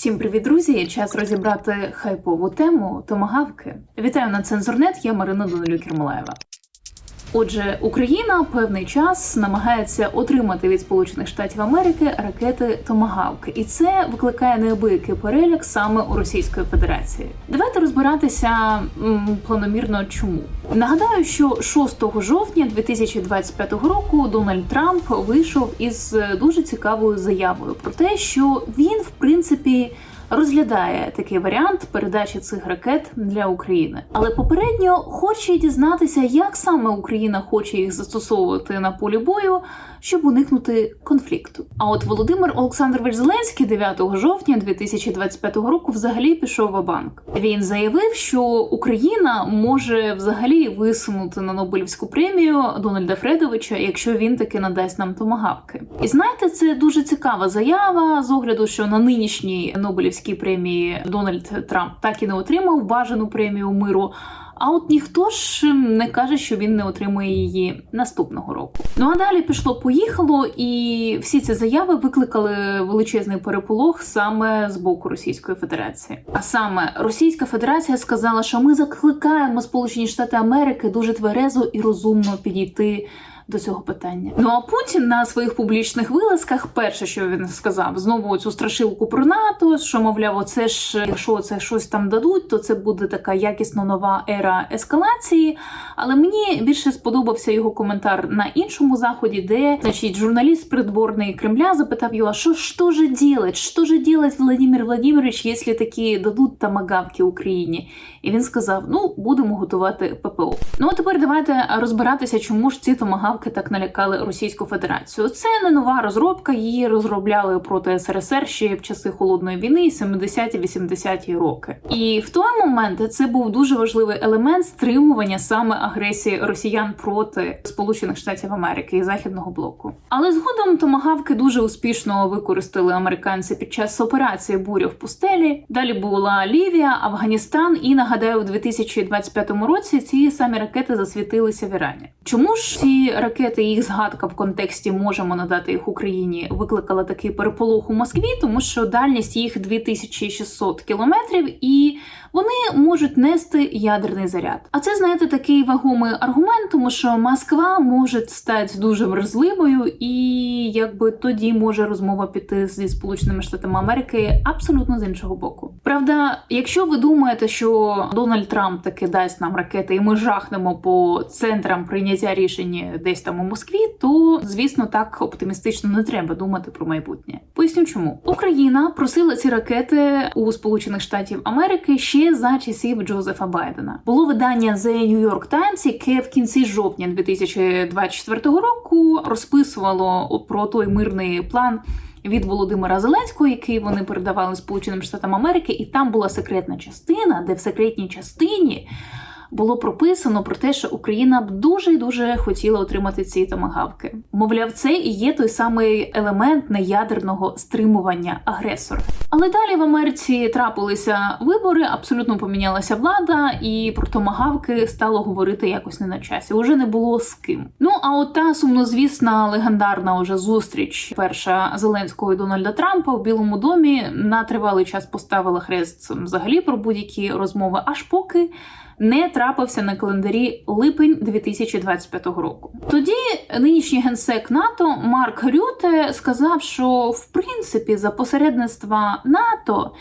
Всім привіт, друзі! Час розібрати хайпову тему томагавки. Вітаю на цензурнет. Я Марина Данилюк Кермолаєва. Отже, Україна певний час намагається отримати від Сполучених Штатів Америки ракети Томагавки, і це викликає неабиякий переляк саме у Російської Федерації. Давайте розбиратися м, планомірно, чому нагадаю, що 6 жовтня 2025 року Дональд Трамп вийшов із дуже цікавою заявою про те, що він в принципі розглядає такий варіант передачі цих ракет для України, але попередньо хоче дізнатися, як саме Україна хоче їх застосовувати на полі бою, щоб уникнути конфлікту. А от Володимир Олександрович Зеленський 9 жовтня 2025 року взагалі пішов в банк. Він заявив, що Україна може взагалі висунути на Нобелівську премію Дональда Фредовича, якщо він таки надасть нам томагавки. І знаєте, це дуже цікава заява з огляду, що на нинішній Нобелівській премії Дональд Трамп так і не отримав бажану премію миру. А от ніхто ж не каже, що він не отримує її наступного року. Ну а далі пішло, поїхало, і всі ці заяви викликали величезний переполох саме з боку Російської Федерації. А саме Російська Федерація сказала, що ми закликаємо Сполучені Штати Америки дуже тверезо і розумно підійти. До цього питання. Ну а Путін на своїх публічних вилазках, перше, що він сказав, знову цю страшилку про НАТО, що мовляв, оце ж якщо це щось там дадуть, то це буде така якісно нова ера ескалації. Але мені більше сподобався його коментар на іншому заході, де значить журналіст придворний Кремля запитав його: що що же делать? Що же делать Владимир Владимирович, якщо такі дадуть тамагавки Україні? І він сказав: Ну, будемо готувати ППО. Ну а тепер давайте розбиратися, чому ж ці томагавки так налякали Російську Федерацію. Це не нова розробка, її розробляли проти СРСР ще в часи холодної війни, 70-80-ті роки. І в той момент це був дуже важливий елемент стримування саме агресії росіян проти Сполучених Штатів Америки і Західного блоку. Але згодом томагавки дуже успішно використали американці під час операції Буря в пустелі. Далі була Лівія, Афганістан, і нагадаю, у 2025 році ці самі ракети засвітилися в Ірані. Чому ж ці ракети, їх згадка в контексті можемо надати їх Україні, викликала такий переполох у Москві, тому що дальність їх 2600 кілометрів і. Вони можуть нести ядерний заряд. А це, знаєте, такий вагомий аргумент, тому що Москва може стати дуже вразливою, і якби тоді може розмова піти зі Сполученими Штатами Америки абсолютно з іншого боку. Правда, якщо ви думаєте, що Дональд Трамп таки дасть нам ракети, і ми жахнемо по центрам прийняття рішень десь там у Москві, то звісно так оптимістично не треба думати про майбутнє. Поясню, чому Україна просила ці ракети у Сполучених Штатів Америки ще за часів Джозефа Байдена. Було видання The New York Times, яке в кінці жовтня 2024 року розписувало про той мирний план. Від Володимира Зеленського, який вони передавали Сполученим Штатам Америки, і там була секретна частина, де в секретній частині було прописано про те, що Україна б дуже і дуже хотіла отримати ці томагавки. Мовляв, це і є той самий елемент неядерного стримування агресора. Але далі в Америці трапилися вибори, абсолютно помінялася влада, і про томагавки стало говорити якось не на часі. Уже не було з ким. Ну а от та сумнозвісна легендарна уже зустріч перша Зеленського і Дональда Трампа в Білому домі на тривалий час поставила хрест взагалі про будь-які розмови, аж поки не трапився на календарі липень 2025 року. Тоді нинішній генсек НАТО Марк Рюте сказав, що в принципі за посередництва НАТО.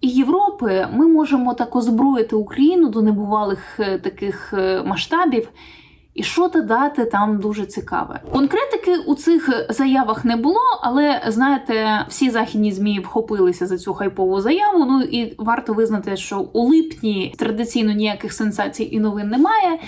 І Європи ми можемо так озброїти Україну до небувалих таких масштабів, і що то дати там дуже цікаве. Конкретики у цих заявах не було, але знаєте, всі західні змі вхопилися за цю хайпову заяву. Ну і варто визнати, що у липні традиційно ніяких сенсацій і новин немає.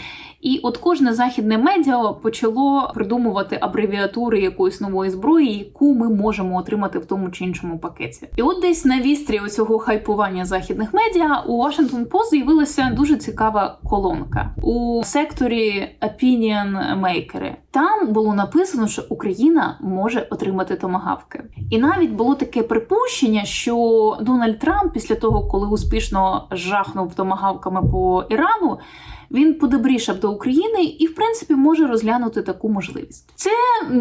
І от кожне західне медіа почало придумувати абревіатури якоїсь нової зброї, яку ми можемо отримати в тому чи іншому пакеті. І от десь на вістрі цього хайпування західних медіа у Washington Post з'явилася дуже цікава колонка у секторі Opinion Maker. Там було написано, що Україна може отримати томагавки. І навіть було таке припущення, що Дональд Трамп, після того, коли успішно жахнув томагавками по Ірану, він подобрішав до України і, в принципі, може розглянути таку можливість. Це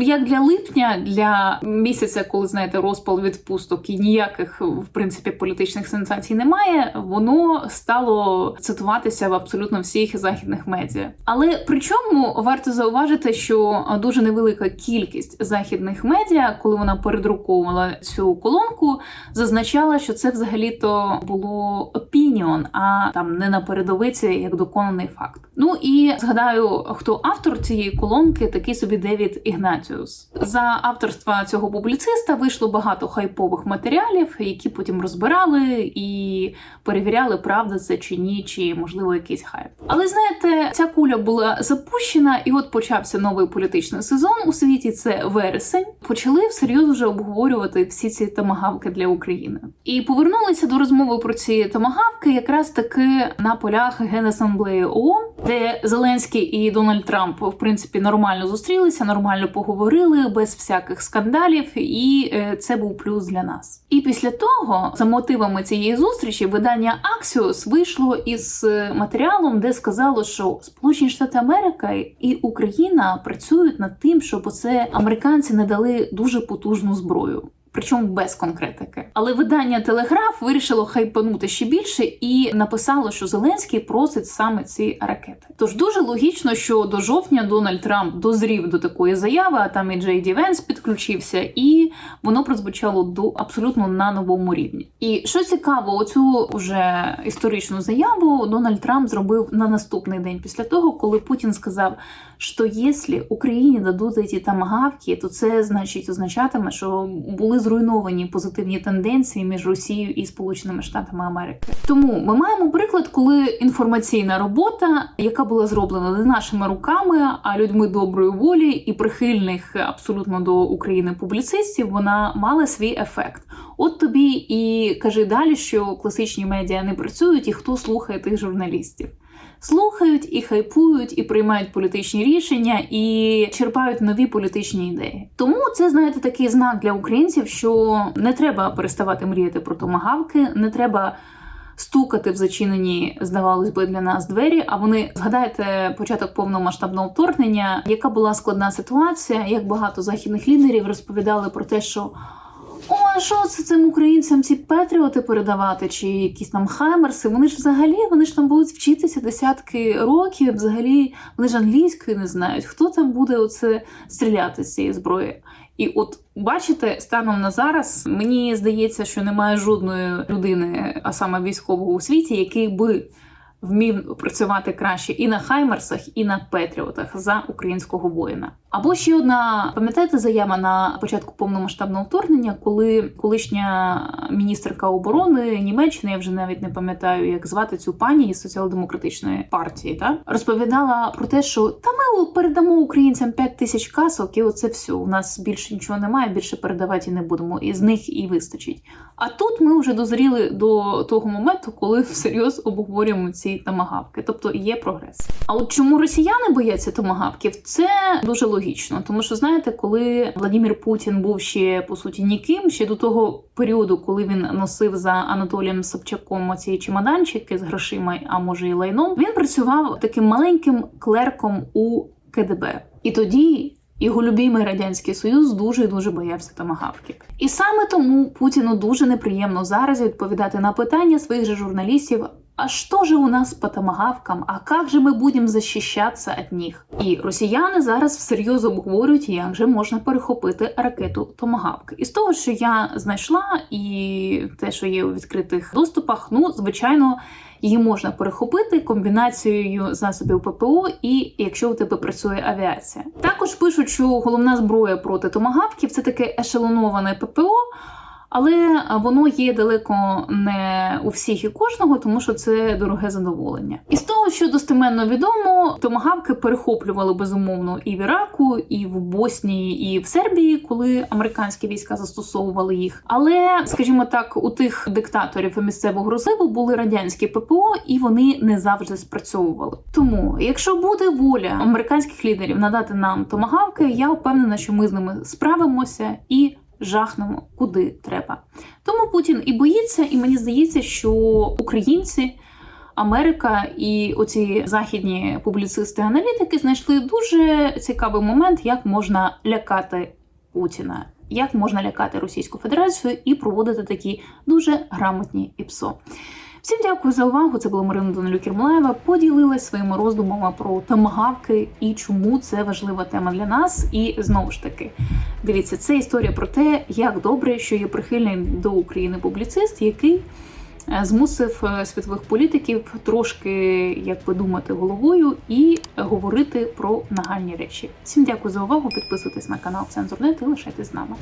як для липня, для місяця, коли знаєте, розпал відпусток і ніяких в принципі політичних сенсацій немає. Воно стало цитуватися в абсолютно всіх західних медіа. Але при чому варто зауважити, що дуже невелика кількість західних медіа, коли вона передруковувала цю колонку, зазначала, що це взагалі-то було опініон, а там не на передовиці як доконаний факт. Ну і згадаю, хто автор цієї колонки, такий собі Девід Ігнатіус. За авторства цього публіциста вийшло багато хайпових матеріалів, які потім розбирали і перевіряли, правда це чи ні, чи можливо якийсь хайп. Але знаєте, ця куля була запущена, і от почався новий політичний сезон у світі. Це вересень. Почали всерйоз вже обговорювати всі ці тамагавки для України. І повернулися до розмови про ці тамагавки якраз таки на полях Генасамблеї ООН, де Зеленський і Дональд Трамп в принципі нормально зустрілися, нормально поговорили без всяких скандалів, і е, це був плюс для нас. І після того, за мотивами цієї зустрічі, видання Axios вийшло із е, матеріалом, де сказало, що Сполучені Штати Америка і Україна працюють над тим, щоб оце американці не дали дуже потужну зброю. Причому без конкретики. Але видання Телеграф вирішило хайпанути ще більше і написало, що Зеленський просить саме ці ракети. Тож дуже логічно, що до жовтня Дональд Трамп дозрів до такої заяви, а там і Джей Ді Венс підключився, і воно прозвучало до абсолютно на новому рівні. І що цікаво, оцю вже історичну заяву Дональд Трамп зробив на наступний день після того, коли Путін сказав, що якщо Україні дадуть ці тамагавки, то це значить означатиме, що були зруйновані позитивні тенденції між Росією і Сполученими Штатами Америки. Тому ми маємо приклад, коли інформаційна робота, яка була зроблена не нашими руками, а людьми доброї волі і прихильних абсолютно до України публіцистів, вона мала свій ефект. От тобі і кажи далі, що класичні медіа не працюють, і хто слухає тих журналістів слухають і хайпують, і приймають політичні рішення, і черпають нові політичні ідеї. Тому це знаєте такий знак для українців, що не треба переставати мріяти про томагавки, не треба. Стукати в зачинені, здавалось би, для нас двері. А вони згадайте початок повномасштабного вторгнення, яка була складна ситуація, як багато західних лідерів розповідали про те, що а що це цим українцям ці Петріоти передавати, чи якісь там Хаймерси? Вони ж взагалі вони ж там будуть вчитися десятки років. Взагалі вони ж англійської не знають. Хто там буде оце стріляти з цієї зброї? І от бачите, станом на зараз мені здається, що немає жодної людини, а саме військового у світі, який би вмів працювати краще і на Хаймерсах, і на Петріотах за українського воїна. Або ще одна, пам'ятаєте, заява на початку повномасштабного вторгнення, коли колишня міністерка оборони Німеччини, я вже навіть не пам'ятаю, як звати цю пані із соціал-демократичної партії, та розповідала про те, що та ми передамо українцям 5 тисяч касок, і оце все. У нас більше нічого немає, більше передавати не будемо, і з них і вистачить. А тут ми вже дозріли до того моменту, коли всерйоз обговорюємо ці тамагавки, тобто є прогрес. А от чому росіяни бояться томагавків? Це дуже логічно, тому що знаєте, коли Владимир Путін був ще по суті ніким, ще до того періоду, коли він носив за Анатолієм Собчаком оці чемоданчики з грошима, а може і лайном, він працював таким маленьким клерком у КДБ. І тоді його любимий радянський союз дуже дуже боявся томагавки. І саме тому Путіну дуже неприємно зараз відповідати на питання своїх же журналістів. А що же у нас по томагавкам? А як же ми будемо захищатися від них? І росіяни зараз всерйоз обговорюють, як же можна перехопити ракету Томагавк. І з того, що я знайшла, і те, що є у відкритих доступах, ну звичайно. Її можна перехопити комбінацією засобів ППО, і якщо у тебе працює авіація. Також пишуть, що головна зброя проти томагавків це таке ешелоноване ППО. Але воно є далеко не у всіх і кожного, тому що це дороге задоволення. І з того, що достеменно відомо, томагавки перехоплювали безумовно і в Іраку, і в Боснії, і в Сербії, коли американські війська застосовували їх. Але, скажімо так, у тих диктаторів місцевого розливу були радянські ППО, і вони не завжди спрацьовували. Тому, якщо буде воля американських лідерів надати нам томагавки, я впевнена, що ми з ними справимося і жахнемо куди треба. Тому Путін і боїться, і мені здається, що українці Америка і оці західні публіцисти-аналітики знайшли дуже цікавий момент, як можна лякати Путіна, як можна лякати Російську Федерацію і проводити такі дуже грамотні ІПСО. Всім дякую за увагу. Це була Марина Данилюк-Кермлаєва. Поділилась своїми роздумами про томагавки і чому це важлива тема для нас. І знову ж таки, дивіться, це історія про те, як добре, що є прихильний до України публіцист, який е, змусив е, світових політиків трошки якби думати головою і говорити про нагальні речі. Всім дякую за увагу. Підписуйтесь на канал Цензурнет і лишайтесь з нами.